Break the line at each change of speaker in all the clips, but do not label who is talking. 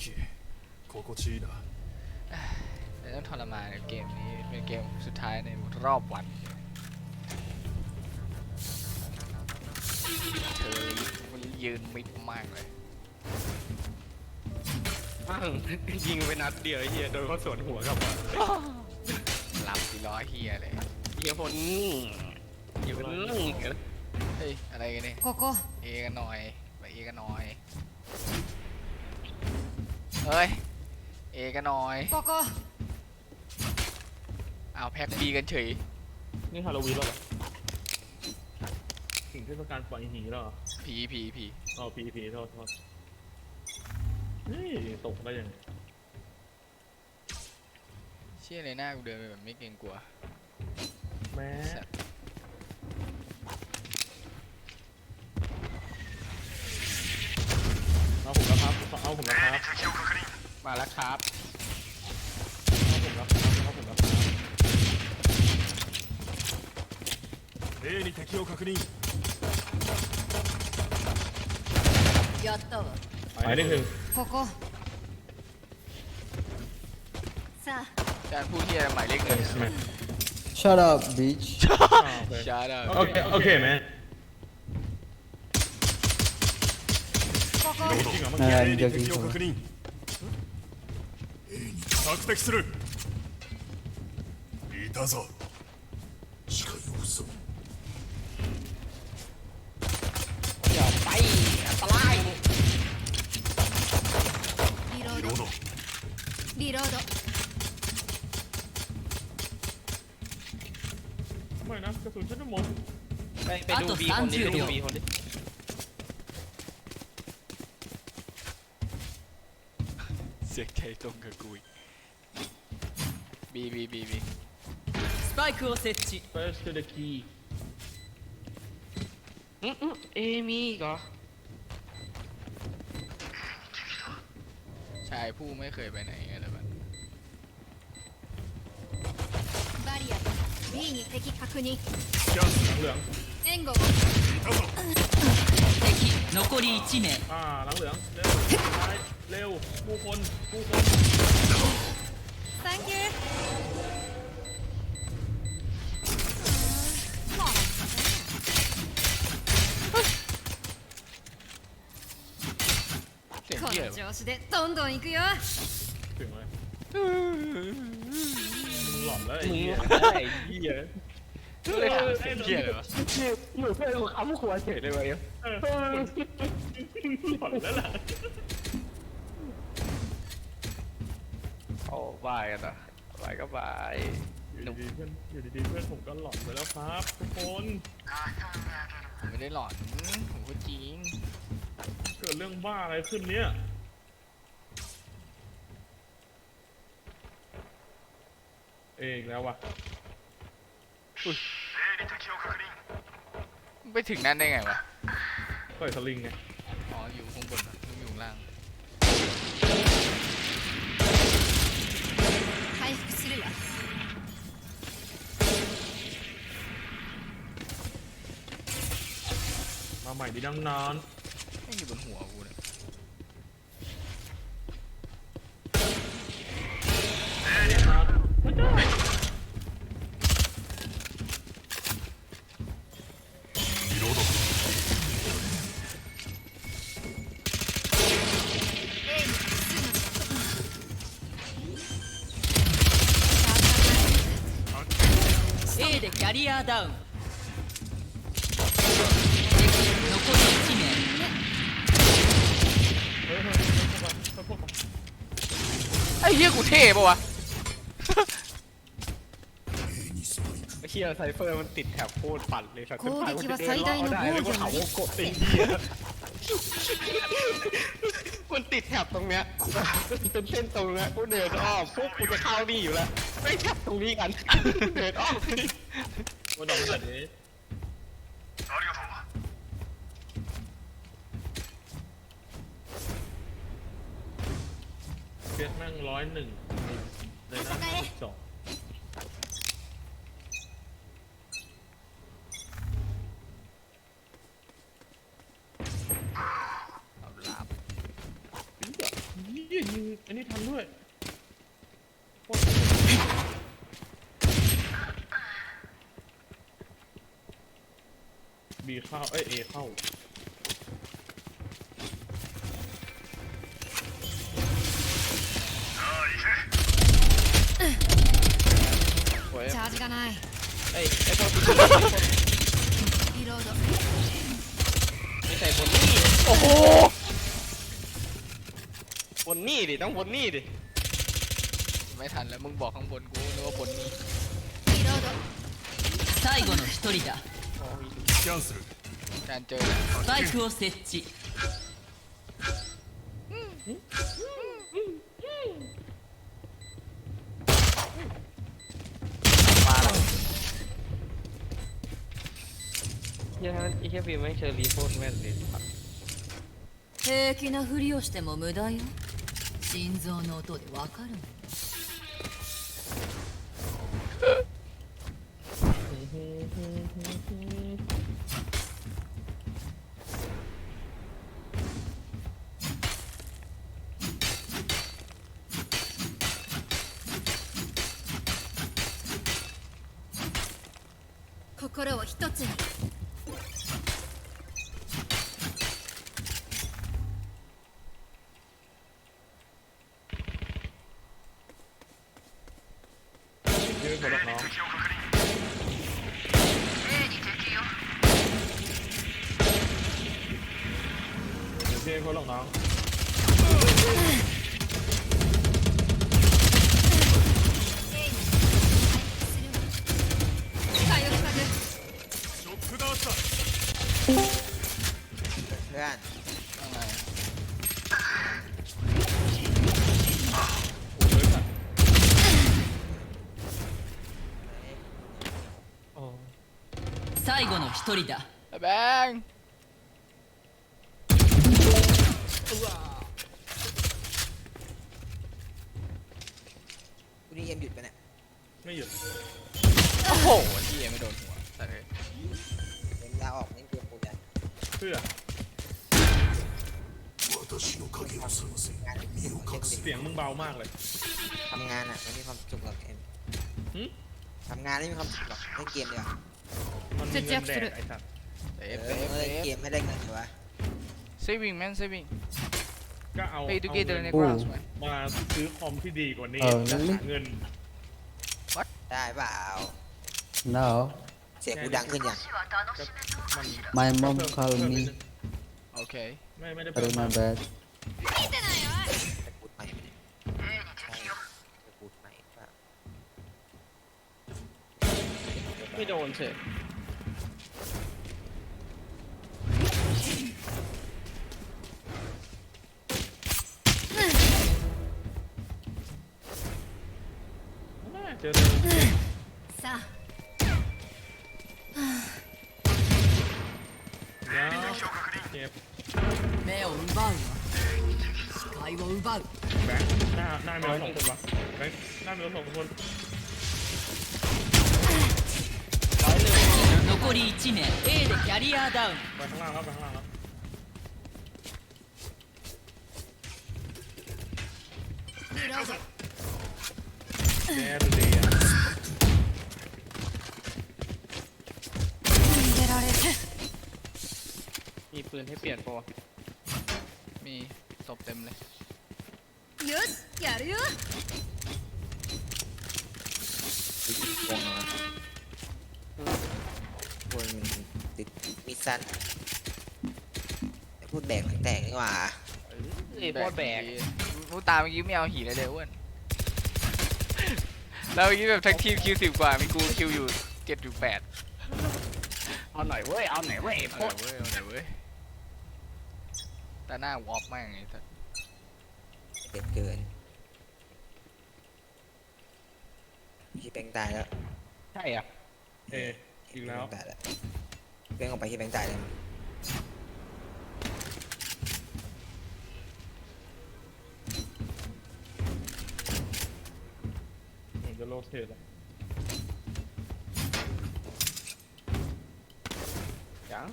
気心地いいな
แต่ต้องทรมานในเกมนี้เป็นเกมสุดท้ายในรอบวันเธอยืนมิดมากเลย
ปั้งยิงไปนัดเดียวไอ้เฮียโดนเขาสวนหัวกลับมา
หลับสิล้อเฮียเลย
เฮียพลอยู่กันนั่งอย่างเงี้ย
เฮ้ย อะไรกันเนี่ย
ここ
เอกันหน่อย ไปเอกันหน่อย เฮ้ย เอกันหน่อย
ここ
เอาแพ็กบีกันเฉย
นี่ฮาโลวีนแล้วเหรอถึงเทศกาลปล่อยหีแล้วเหรอ
ผีผีผี
อ๋อพีพีโทษโทษนี่ตกได้ยังไง
เชี่ยเลยหน้ากูเดินไปแบบไม่เกรงกลัว
แม่
สัตว์
มาแล้วครับ เอาผมแล้วครับเอาผมแล้วครับ
A に敵を確認
やったわ
ไปนี่คือ
ここさあ
จานพูดเฮียหมายเลขหนึ่ง
Shut up, bitch.
อ่าโอเค
ช้าได้
โอเคโอเคแม่
ここ
จริงเหรอเมื่อ
Nah,
กี้
A
I'm
に
joking.
敵を
bro.
確認 A に 爆撃する。いたぞ。
近いよそやばいやばい。
リロード。
リロード,
リロード
あと30秒。絶対
どんが強い。บีบี
บีบี
スパイクを設置
First to the key
อืมอืมเอมีอีกเหรอ
ชายผู้ไม่เคยไปไหนอะไรแบบ
バリア B に敵確認
キャンセ
เหลือง
援護を
ルいたぞ
敵残り1名
อ่าหลังเหลืองเร็วซ้ายเร็วผู้คนผู้คน
の調子でどんどん行くよ
ถึงเลยหลอนแล้วไอ้
มึง
เหี้ย
ไอ้เฮีย
ก็เลยถามเสียงเฮียเลยวะ
เหมือนเพื่อนกูค้ำหัวเฉยเลยวะเนี่ย
เออหลอนแล้วล่ะ
โอ้บายกันอ่ะบายก็บาย
อยู่ดีๆเพื่อนอยู่ดีๆเพื่อนผมก็หลอนไปแล้วครับทุกคน
ผมไม่ได้หลอนผมพูดจริง
เกิดเรื่องบ้าอะไรขึ้นเนี่ยเอกแล้ววะ
ไปถึงนั่นได้ไงวะ
ต่อยสลิงไง
อ๋อ อยู่ข้างบนอะอยู่ข้างล่าง
回復するわ
มาใหม่ดีดังนาน
ไม่อยู่บนหัวกูเนี่ย
ปะ
วะ
เฮียไซเฟอร์มันติดแถบโคตรปั่นเลยช็อตเป็
นพายคนเดินรอด
ได้แล้ว
ก็
เขา
โก
ดติดเฮียมันติดแถบตรงเนี้ยเป็นเส้นตรงเนี้ยกูเดินอ้อมพวกกูจะเข้านี่อยู่แล้วไม่แถบตรงนี้กันเดินอ้อม
กูดอกแบบนี้เจ็แม่งร้อยหนึ่ง ในหน้าสิบสอง
เอาลาบ
เหี้ยยิงอันนี้ทันด้วยโคตรบีเข้าเอ้ยเอเข้า
ไอ้ยไอ้พวก
リロード
ไม่ใส่บนนี่
โอ้โห
บนนี่ดิต้องบนนี่ดิ
ไม่ทันแล้วมึงบอกข้างบนกูนึกว่าบนนี้
リロード
最後の一人だ
キャンセル
การเจอ
スパイクを設置
เฮียไอ้เฮียฟิล์มไม่งเชอรีโคตรแม่นเลย
平気なふりをしても無駄よ心臓の音でわかるもん
心を一つに
一人だ
ไอ้แบงค์
กูนี่เกมหยุดไปเนี่ย
ไม่หยุด
โอ้โหที่ยังไม่โดนหัวแต่เลย
เกมลาออกเล่นเกมกูจะ
เพื่อ
私の影を探せ
งานที่ผมเล่น
เสียงมึงเบามากเลย
ทำงานอ่ะมันมีความสุขหรอกเกม
หึ
ทำงานไม่มีความสุขหรอกเล่นเกมเดียวา
มันมีเงินแดกไอ้สัตว์
เซ
เอ
ฟเซฟ
เล่น
เซ
เกมไม่ได้เงินเลยวะ
saving man saving
ก็เอา
pay
เอา
together
เงิ
ใน
น
grounds ไหม
มาซื้อคอมที่ดีกว่านี้
เออ
แล้ว
นั่น
หาเงิน
ได้เปล่า
No,
เสียงกูดังขึ้นยัง
ก็มัน
my mom called me.
โอเค
ไม่ไม่ได้เพิ่ม
Sorry,
ม
my bad.
จะพูดใหม่ไหมเนี่ยใช่จะพูดใหม่เปล่า
ไม่โดนเฉย
界を奪う
แบงค์หน้าหน้ามีเราสองคนวะแบงค์หน้ามีเราสองคน
残り1名 A でキャリアダウン
ไปข้างล่างแล้วไปข้างล่างแล้ว
リロード
แย่ดูดีอ่ะ
逃げられる
มีปืนให้เปลี่ยนปะวะ
มีศพเต็มเลย
よしやるよ
วงนะวงติดมิดสั้นไอ้พูดแบกหลังแตกนี่หว่า
เอ้ยโคตรแบก
มูตาเมื่อกี้ไม่เอาหีเลยเด้ออ้วนแล้วเมื่อกี้แบบทั้งทีมคิวสิบกว่า มีกูคิวอยู่เจ็ดอยู่แปด
เอาหน่อยเว้ยเอาหน่อยเว้ย
เอาหน่อยเว้ยเอาหน่อยเว้ยแต่หน้าวอปมากไงสัส
เด็ดเกินพี่แบงค์ตายแล้ว
ใช่อะ
เออีกแล้ว
ตายแล้วแบงค์ออกไปที่แบงค์ตายเลย
เหมือนจะโลเทตอะ
ยัง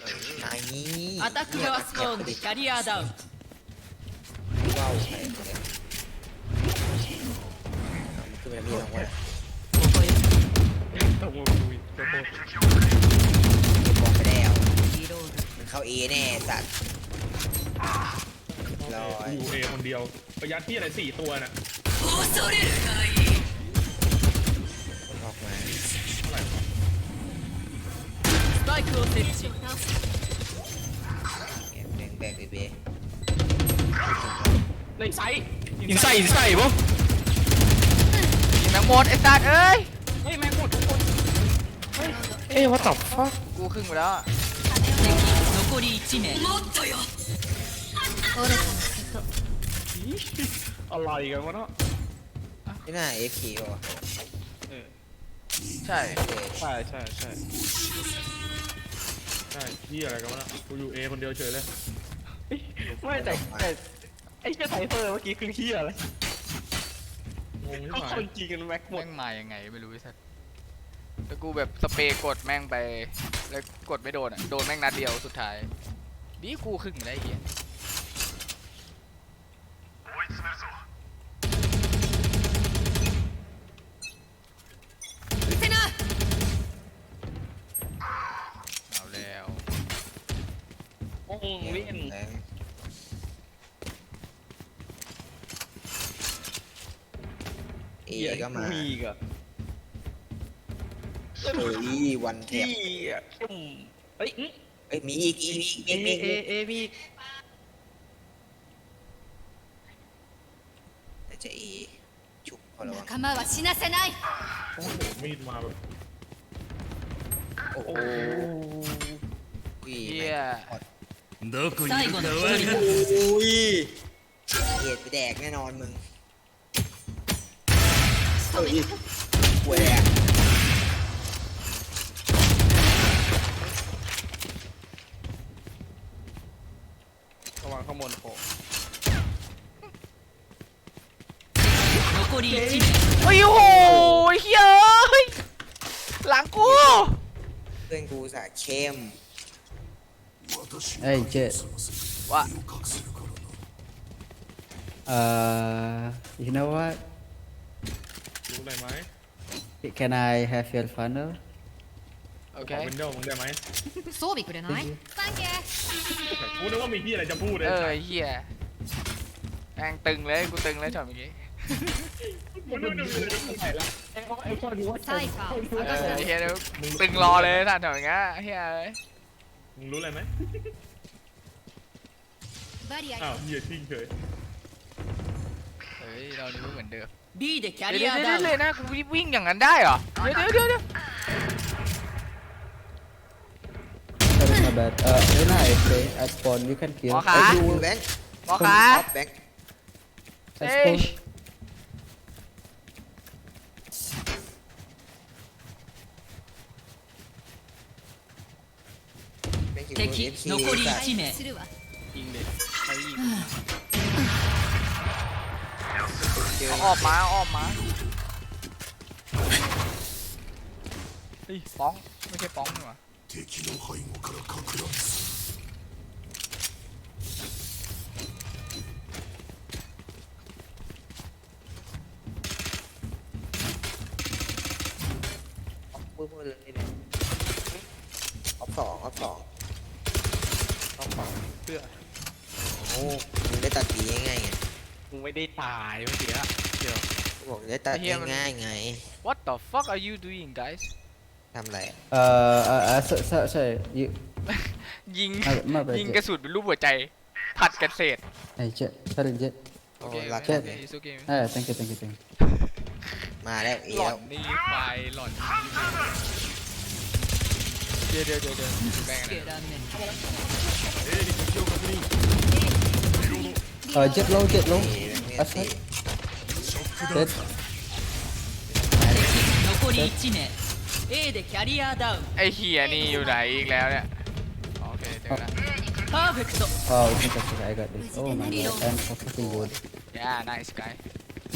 เออ
นี้
アタック側スポーンでキャリアダウン
ว้าวใครเนี่ยมันขึ้นไปแล้วมีทั้งหมดอะ
ここへ
ตกลงคุยโคตร
เก็บบอลไปแล้ว
リロード
มันเข้าเอแน่สัตว์ ร้อย
อยู่เอคนเดียวประหยัดที่อะไรสี่ตัวน่ะ
恐れるがいい
มันออกมา
เท่าไหร่วะ
スパイクを設置
แบ่งแบ่ง เบเบ
ในไซส์อินไซด์อินไซด์ปะ
ยิงแมงหมดไอ้สัตว์เอ้ย
เฮ้ยแม่งหมดทุกคนเอ้ยว่าตอบฟัก
กูครึ่งไปแล้วอะ
敵残り1名もっとよ
折れたの瀬戸
อะไรกันวะเนาะ
นี่น่าเอฟคีป่ะ
เออ
ใช่
โอเค
ใช่ใช่ใช่
ใช่ที่อะไรกันวะน่ะกูอยู่เอคนเดียวเฉยเลย
ไม่แต่แต่ไอ้เชี่ไทเฟอร์เมื่อกี้คือเฮียอะไร
งงเขา
คนจริงกันแม็กหมด
แม่งมายังไงไม่รู้ไอ้สัสแต่กูแบบสเปรย์กดแม่งไป แล้วกดไม่โดนอะ โดนแม่งนัดเดียวสุดท้าย ดีกูครึ่งได้เฮียเอาแล้ว
โอ้งเล่น
ง เอ
เหี้ย
ก็มา
มีอีกอะ
เฮ้ยวันแท
ที่
บ
อะเข้มเฮ้ย
เอ้ยมีอีกอีกมีอีก
เอ
มีอีก
เอ
มีอีก
เอมี
แต่จะเอชุบพอระวัง
仲間は死なせない
โอ้โหมีดมาแบบ
โอ้โหอุ้ย
เหี้ย
どこにいるか
最後の
わ
一人
かる
อุ้ยเหตุไปแดกแน่นอนมึง เฮ้ยป่วยอะ
ระวังข้างบนโผล่
残り1名
เฮ้ยโอ้โหเฮ้ยเอ้ยหลังกู
เพื่อนกูสาเข้ม
私
Hey, Jet.
ว่า
隠せるからな
Uh, you know what?
รู้อะไรไหม
Can I have your funnel?
โอเค
ขอวินโดว์มึงได้ไหม
装備くれないサンキュー
กูนึกว่ามีที่อะไรจะพูดเลย
เออเฮียแม่งตึงเลยกูตึงเลยช็อตเมื่อกี้
กูนึกว่ามีอะไรจะพูดแล้ว
ไอ้คนนี้ว่า
サイファー
เอ
探
อ
す
เฮียเดี๋ยวตึงรอเลยท่านช็อตอย่างเงี้ยเฮียเอ้ย
มึงรู้อะไรไหม
バリア
อ้าวเฮียทิ้งเฉย
เฮ้ยเรานี่ไม่เหมือนเดิม
B でキャ
เดี๋ยว
リア
เดี๋ยว
ダウン
เลยนะกูวิ่งอย่างนั้นได้เหรอเดี๋ยวเดี๋ยวเดี๋ยว
Sorry, my bad. Uh, Rena, I play. I spawn. You can kill.
Okay.
Uh,
ดู
you
แบงค์
หมอขา
ออฟแบงค์
I
เอ้ย
spawn.
แบงค์อยู่
敵
เอฟคี
残り
สัตว์
1名
するわ
ยิงเด็กไปยิง
เจอ
เอาออกมาเอาออกมาเฮ้ยป้องไม่ใช่ป้องนี่หว่า
敵の背後からかく乱す
ได้ตาย
เมื่อกี้อะเดี๋ยว
บอกได้ตัด
ไอ้เหี้ยมัน
ง่ายๆไง
what the fuck are you doing guys
ทำไรเอ่อเอ่อเอ่
อใช่ใช่ใช่
ยิยิง
มามาไป
ยิงกระสุนเป็นรูปหัวใจผัดกันเศษ
ไอ้เจ๊ใช่เจ๊
โอ้
โอเค
รัก
โอเค it's okay เอ
อ thank you thank you thank you
มาแล้วเอ
หลอ
ว
นนี่ไฟหลอนเดี๋ยวเดี๋ยวเดี๋ยวเดี๋ยวแบ่งกันนะ
เออ
เจ็บลง
เจ็บลง เอ
That's
ตี
right. Dead.
敵残り1名 A でキャリアダウン
ไอเฮียนี่อยู่ไหนอีกแล้วเนี่ยโอเคเจอแล้ว
パーフェクト
Oh, fantastic. I got this. Oh my god. I'm fucking good.
yeah nice guy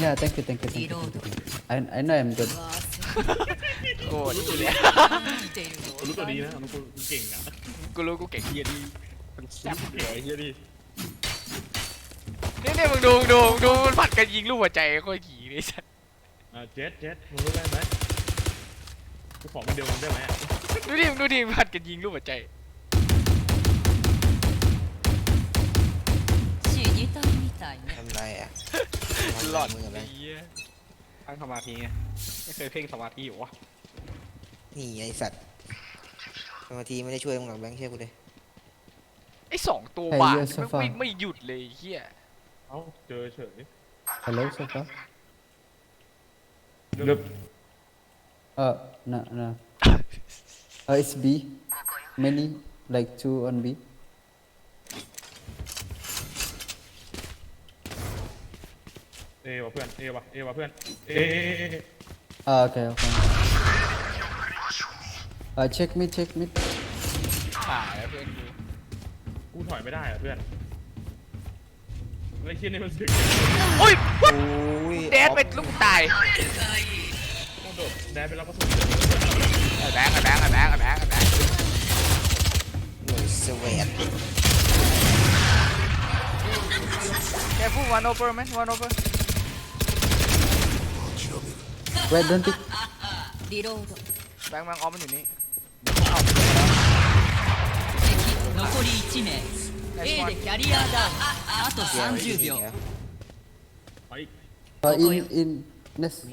Yeah, thank you, thank you, thank you. Thank you, thank you. I, I know I'm good.
わあす
โกรธเลย
見ている
รู้ตัวดีนะรู้ตัวเก่งอ่ะ
กูรู้กูเก่ง
เฮียดีมันแซ่บเหลือไอ้เฮียดี
เ นี่ยเนี่ยมึงดูมึงดูมึงดูมันผัดกันยิงลูกหัวใจโคตรขี่เลยสัส
อ่าเจ็ดเจ็ดมึงรู้ได้ไหมกูขอมันเดียวมึงได้ไหมอะ
ดูดิมึงดูดิมันผัดกันยิงลูกหัวใจ
死にたいみたいね
ทำไรอ่ะ
หลอด
มืออะไร
เหี้ย
ตั้งสมาธิไงไม่เคยเพ่งสมาธิอยู่วะ
นี่ไอสัตว์สมาธิไม่ได้ช่วยมึงหรอกแบงค์เชื่อกูเลย
ไอ้สองตัว
ไอ้
บา
เหี้
ด
ย
มัน
สฟา
ไม่ไม่หยุดเลยไอ้เฮีย
เอ้าเจอเฉย
Hello, Safa.
เริ่ม
Uh, no, no. Uh, it's B. Many, like two on B.
เอวะเพื่อนเอวะเอวะเพื่อนเอเอเอเอเอ
Ah, okay, okay. Uh, check me, check me.
ขาแล้วเพื่อนกู
กูถอยไม่ได้อะเพื่อน ไอ้เชี่ยนี่มันสึก
โอ้ย
โอ้ย
แดดเป็นลูกตาย
โคตรโดดแดนไปรับกระสุน
ไอ้แบงค์ไอ้แบงค์ไอ้แบงค์ไอ้แบงค์ไอ้แบงค์
หน่วยสเวต
แกพูด one over ไหม one over
Wait, don't pick.
リロード
แบงค์แบงค์ออฟมันอยู่นี่
敵残り1名 e でキャリアだあと30秒
Uh, in, in, nest.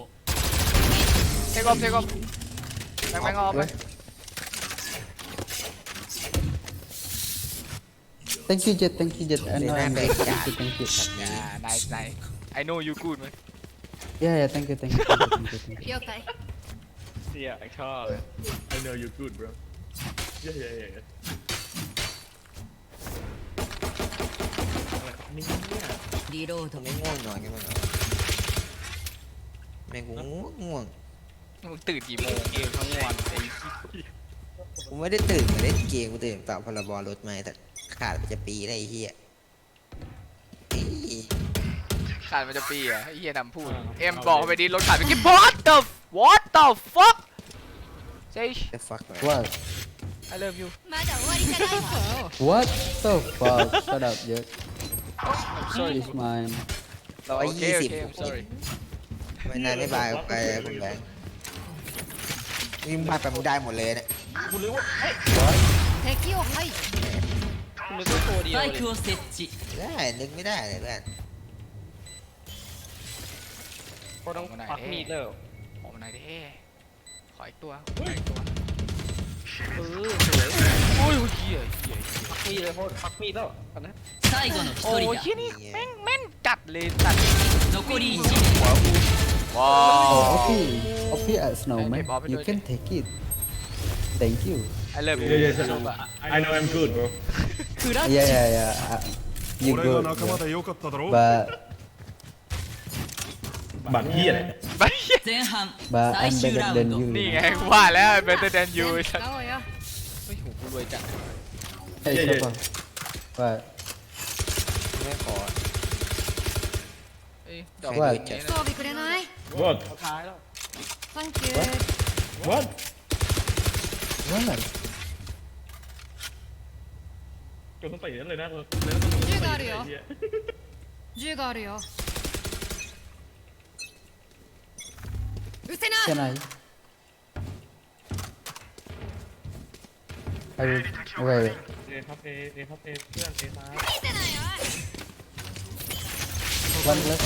Take off, take off. Bang bang
off. Thank you, Jet. Thank you, Jet. I know. I'm. Thank you, thank you.
Yeah, nice, nice. I know you good, man.
Yeah, yeah. Thank you, thank you. Thank you, thank you, thank you.
You okay? Yeah, I can't.
I know you good, bro. Yeah, yeah, yeah. yeah.
リロード
ทำไมง่วงนอนกันบ้างเหรอแม่งกูง่วงง่วง
มึงตื่นกี่โมง
เกมทั้งวันไอ้
กูไม่ได้ตื่นมาเล่นเกมกูตื่นเปล่าพลบรถมาแต่ขาดไปจะปีได้ไอ้เหี้ยเอ้ย
ขาดมันจะปีอ่ะไอ้เฮียนำพูด เอ็มบอกไปดิรถขาดไปกี่ what the what the fuck say
the fuck man
What?
I love you
まだ終わりじゃないわ
What the fuck? Shut up, Jet.
I'm sorry
It's mine.
ร้อย
โอเค
ยี่
โอ
สิบ
เค I'm sorry
ไม่นานไม่บายไปคุณแบงค์นี่มึงบายไปมึงได้หมดเลยเนี่ย
敵を排除
คุณนึกว่าตัวเดี
ス
ยว
パイ
เลย
クを設置
ได้นึกไม่ได้เลยเพื่อน
เขาต้องควักมีดแล้ว
ออกมาหน่อยดิขออีกตัวขออีกตัว
เออสวย
โอ้ยเฮียเฮีย
ควักมีดเลยเพราะควักมีดแล้วอันนั้น
最後の
โอ้
1
ย
人
เฮีย
だ
นี่แม่งแม่นจัดเลยจัด
残り1名
หัวกูว้า
Oh,
ว
okay. Okay, uh, Snowman.
Okay, Bob,
You
do it.
can take it. Thank you.
I love you
yeah yeah yeah I know I'm good bro
クラッ
Yeah, yeah, yeah. Uh, you
俺
go.
が仲間でよかっただろ
But
บัตรเฮียอะไร
ไปเหี้ย
前半
but
最
I'm
終
better
ラウ
than
ンド
you.
นี่
you
ไง
know.
กูว่าแล้ว better than you
使おうよ
เฮ้ยหูกูรวยจัด
Hey,
Yeah, yeah.
Safa. What?
ไม่ขอ
เอ้ยดอก
ว่า
อย่างนี้
装
นะ
備くれない
what
สุดท้ายแล้ว
Thank you
what
What?
จนต้องตีนั่นเลยนะ
銃があるよ
ไอ้เหี้ย
銃があるようせな
Can I? I will. Wait, wait.
เอครับเอเอครับเเพื่อนเอมา
วั
นเลย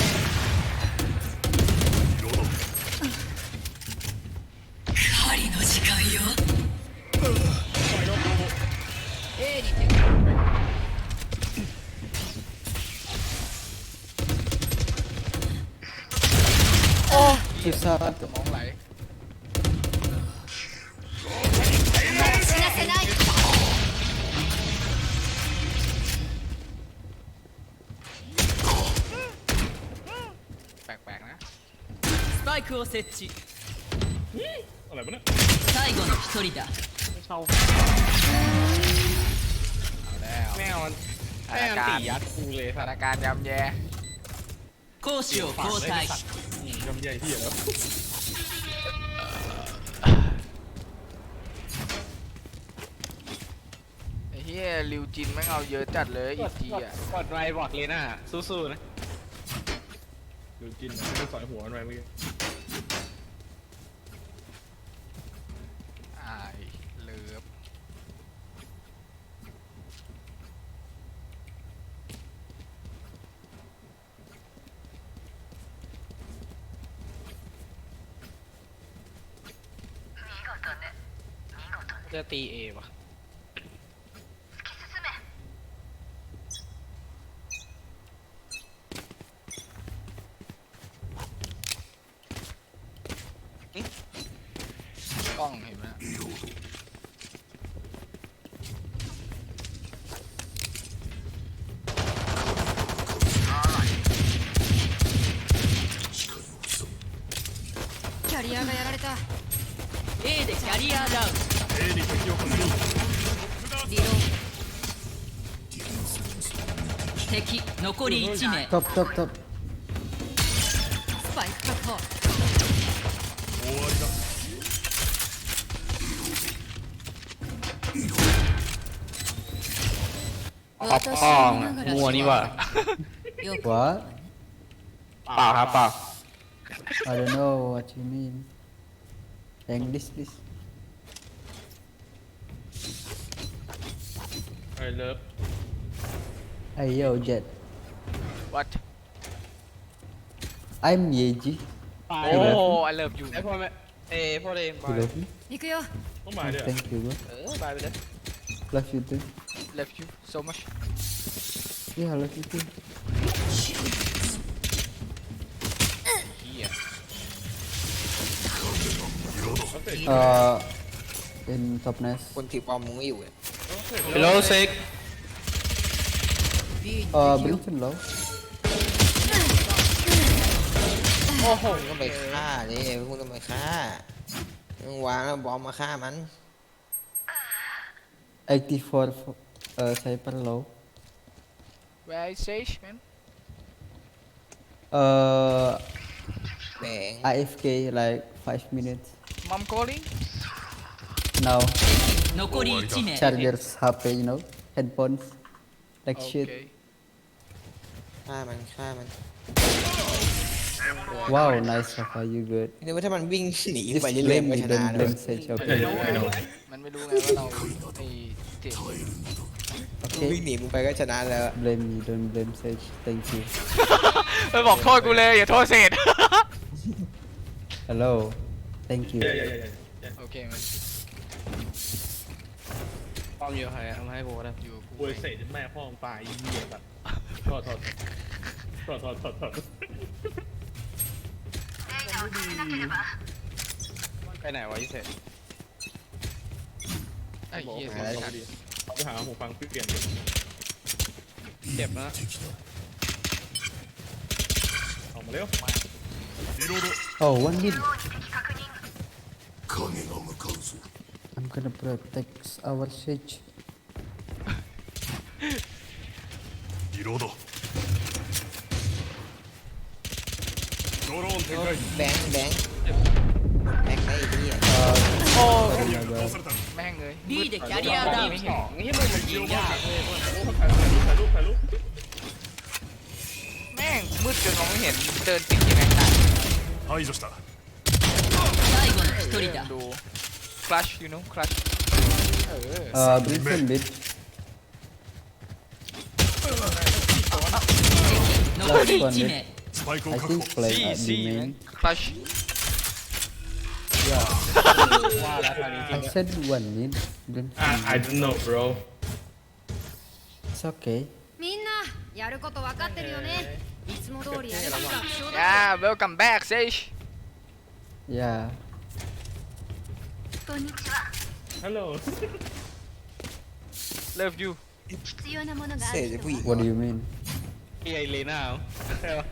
โอ้ยซา
ดมองไหล
を設置
อะไรวะเนี่ย
最後の1人だ
ไม่เข้า
เอาแล้ว
แม่งมัน
ส
แม่
ถาง น
ตี
การณ์
ยัดกูเลย
ส
สั
ถา
ต
น
ว์
การณ์ยำแย่
攻守を交代
อืมยำใหญ่เฮียแล้ว
เ เฮียริวจินแม่งเอาเยอะจัดเลยอีกทีอ่ะ
กดไวบอกเลยนะสู้ๆนะ
ดูจินไม่ได้สอยหัวมันไปเมื่อกี้
จะตีเอวะ
กล้องเห็นไหม
キャリアがやられた
A でキャリアダウン
A に敵を確認
リロー
敵残り1名
Top, top, top.
スパイク確保
終わりだ
ป๊อปป้องมัวนี่ว่ะ
What?
เปล่าครับเปล่า
I don't know what you mean. English, please.
ไอ้เลิฟ
Hey, yo, Jet.
วัด
I'm Yeji.
โอ้ I love you
ไอพวกแม่เอพวกเอง
You love me?
行くよ
ต้องมาด้วย
Thank you, bro.
เออบายไปเลย
Love you too.
love you so much
Yeah, I love you too.
เฮีย
Uh, in top nest.
คนถือปอมมึงไม่อยู่เลย
ฮัลโหลเซ็ก
Uh, Brimson low.
โอ้โหมึงต้องไปฆ่าดิมึงต้องไปฆ่ามึงวางแล้วบอมมาฆ่ามัน
84 fo- uh, Cyber low.
where is Sage man
Uh,
แบง
AFK like 5 minutes.
mom calling
now. Chargers HP, you know headphones like shit. Wow nice Rafa you good.
นึกว่าถ้ามันวิ่งหนีไป just เรื่อย
blame
ๆ
ไป
me ชนะ
don't blame Sage okay. Okay blame me don't blame Sage thank you. Hello. Thank you.
โอเคมัน
ป้อมอยู่ใครเอามาให้กูก็ได้
อยู่กู
เสร็จแม่พ่อมึงตายอีเหี้ยแบบทอดทอดทอดทอดถอด
ไปไหนวะยี่เสร็จ
ไอ้เหี้ยง่
ไปหาหูฟังเปลี่ยนดิ
เจ็บนะ
ออกมาเร็ว
โอ้วันนิด
I'm gonna protect our Sage.
リロードドローン展開
แบงค์แบงค์แบงค์ได้ที่อ่ะ
โอ้
倒された
แม่งเลย
B でキャリアダウン
ไม่
ส
เห็น
องนี่มันยิงยากเลย
ถ่ายรูปถ่ายรูปถ่ายรูป
แม่งมืดจนมองไม่เห็นเดินติดยังไงได้
排除した
最後の1人だ
ดู clutch you know clutch เออ
Uh, Brimson mid.
残り1名
スパイクを
I
確保
think play
C
at
C
the
man
main.
clutch
Yeah,
ว่าแล้วทางนี้จริ
I
ง
said one mid.
อ่า
Brimson.
I don't know bro
It's okay.
みんなやること分かってるよねいつも通りやればいいか
yeah welcome back Sage
Yeah.
こんにちは
ฮัลโหล
love you
必要なものがあ
เสร็
る
จ
人
ผู้หญิง
What do you mean?
พี่ไอเลน่าเอาใช่ปะ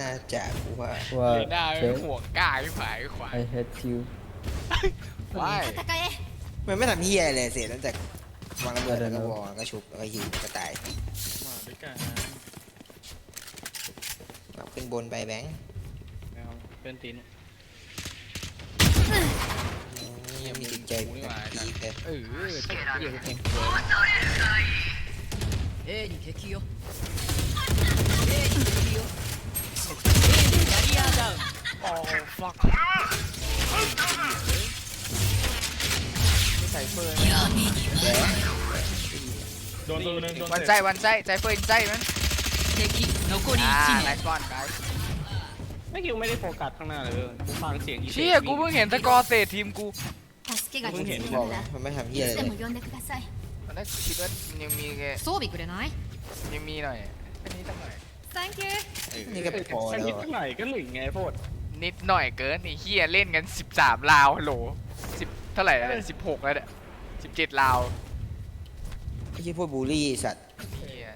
น่าจะกูว่า
เล
What?
น่า
Okay.
ห่วงกายขวายขวาย
I hate you.
ว้าย
戦え
มันไม่ทำเฮียอะไรเลยเสร็จตั้งแต่วางระเบิดแล้วก็วอลก็ชุบแล้วก็ยิงก็ตาย
มาด้วยกัน
เอาขึ้นบนไปแบงค์
ไม่เอาเป็นตีน
เงียบ
มีจิตใจ
กูนี่หว่า
ดีเลย
เออ
เหี้ยกูเก่ง
A に敵よ A に敵よ A でキャリアダウン
โอ้ฟักใส่เฟิร์น
โดนตัวหนึงโดน
วัน
เตะ
ใจวันใจใจเฟิร์นใจมัน
敵残り
อ่า
1
ไน
名
ส์บอลไกด์
ไม่คิวไม่ได้โฟกัสข้างหน้าเลยเว้ยกูฟังเสียงอี
เชี่ยกูเพิ่งเห็นสกอร์เตะทีมกู
助 けが必要
บ
な
อก
の
นะ
な
มันไม่ทำ
い
เฮียอะไร
つ
เล
で
ย
も呼んでください
ตอนแรกคิดว่ายังมีแค่
装備くれない
ยังมีหน่อยอันนี้ตั้งหน่อย
Thank you
นี่ก็พอ
แค่
แล้ว
นิด
อะ
หน่อยก็หลิงไงโพด
นิดหน่อยเกินไอ้เฮียเล่นกัน 13 ลาวฮัลโหล10 เท่าไหร่แล้วเนี่ย16 แล้วเนี่ย17 ลาว
ไอ้ที่พวกบูลลี่สัตว์
เฮีย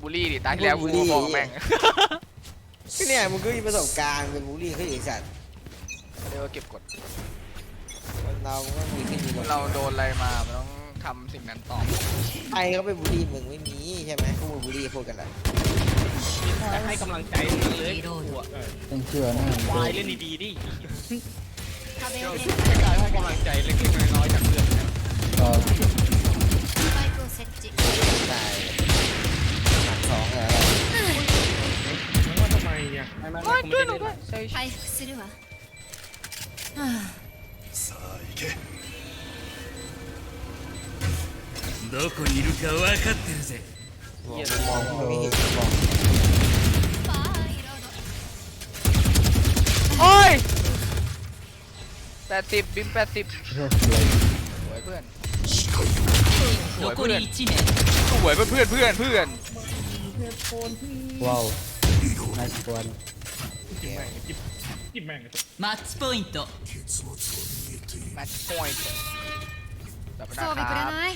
บูลลี่ดิตาที่แล้ว
บู
กู
ลลี่
บอกแม่ง
ก็เนี่ยมึงก็มีประสบการณ์เป็นบูลลี่เขาอยู่สัตว์
เรียกว่าเก็บกด
คนเราก็มีขึ้นมีลง
เราโดนอะไรมา มันต้องทำสิ่งนั้นต่อ
ใครเขาไปบูลลี่มึงไม่มีใช่ไหมพวกมึงบูลลี่พวกกันแหละ
แต่ให้กำลังใจมันเลยกูอะ
Thank you นะ
วายเล่นดีๆดิ
壁を全
ให้การให้กำลังใจเล็กๆน้อยๆจากเพื่อนนะ
ก็
スパイクを設置
ตายหนักสองแล้ว
มึงว่าทำไมอ่ะ
ไม่ไม่ไม่กูไม่ได้เล่นหรอก
回復するわは
さあ行け
どこにいるか分かってるぜ
มองมองไม่เห็นมอง
あパイロ
โอ้ย80บิน80
just like
สวยเพื่อน
残り1名
สวยเพื่อนเพื่อนเพื่อนเพื่อน
wow nice one
จิ้มแม่ง จิ้มจิ้มแม่ง
マッチポイント
結末は見えている
แมตช์พอยต์จับไป
装
นะ
備
ค
くれ
รับ
ない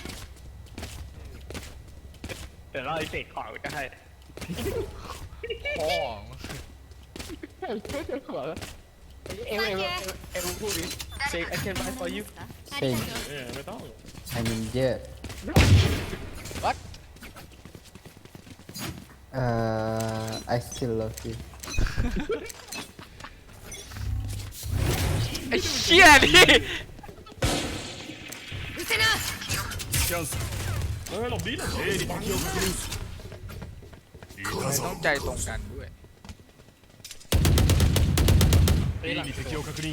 เดี๋ยวเราไอ้เสกของจะให้
พ่อ
เอ็มเอ็มเอ็มเอ็มพูดดิเสก I can buy for you
ありがとう
เออไม่ต้อง
I mean yeah
What?
uh I still love you
ไอ้เชี่ยดิ
うせな
チャンス
เออหลบดีหลบดี
敵を確認いい
ทำไม
か
ต้องใจตรงกันด้วย
A に敵を確認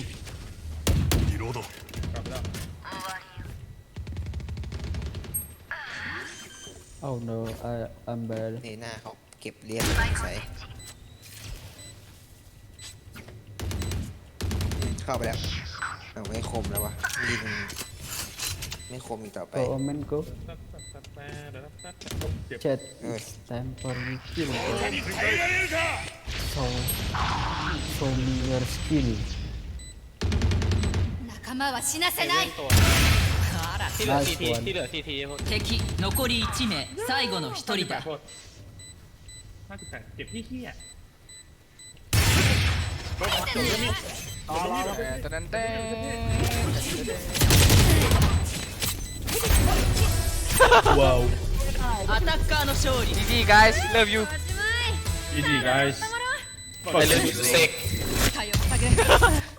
リロード
กลับไปแล้ว
oh no I I'm bad
ในหน้าเขาเก็บเลียนใส่ เข้าไปแล้วเอาไม่คมแล้ววะยิงไม่คมอีกต่อไป
go Omen go
ตัดตัดตัดแต่เดี๋ยวตัดตัดเจ็บ
chat
เออ
time for me kill so show me your skill
仲間は死なせない
ตัวที่เหลือซีทีที่เหลือซีทีพวก
敵残り1名最後の1人だ
โทษห้าสิบแปดเจ็บที่เหี้ย
ต่ อรอ
แต่ตอนนั้นเต้
アタッカーの勝利
GG guys love you
始まい
GG guys
ไปเล่นเสก
体を下げ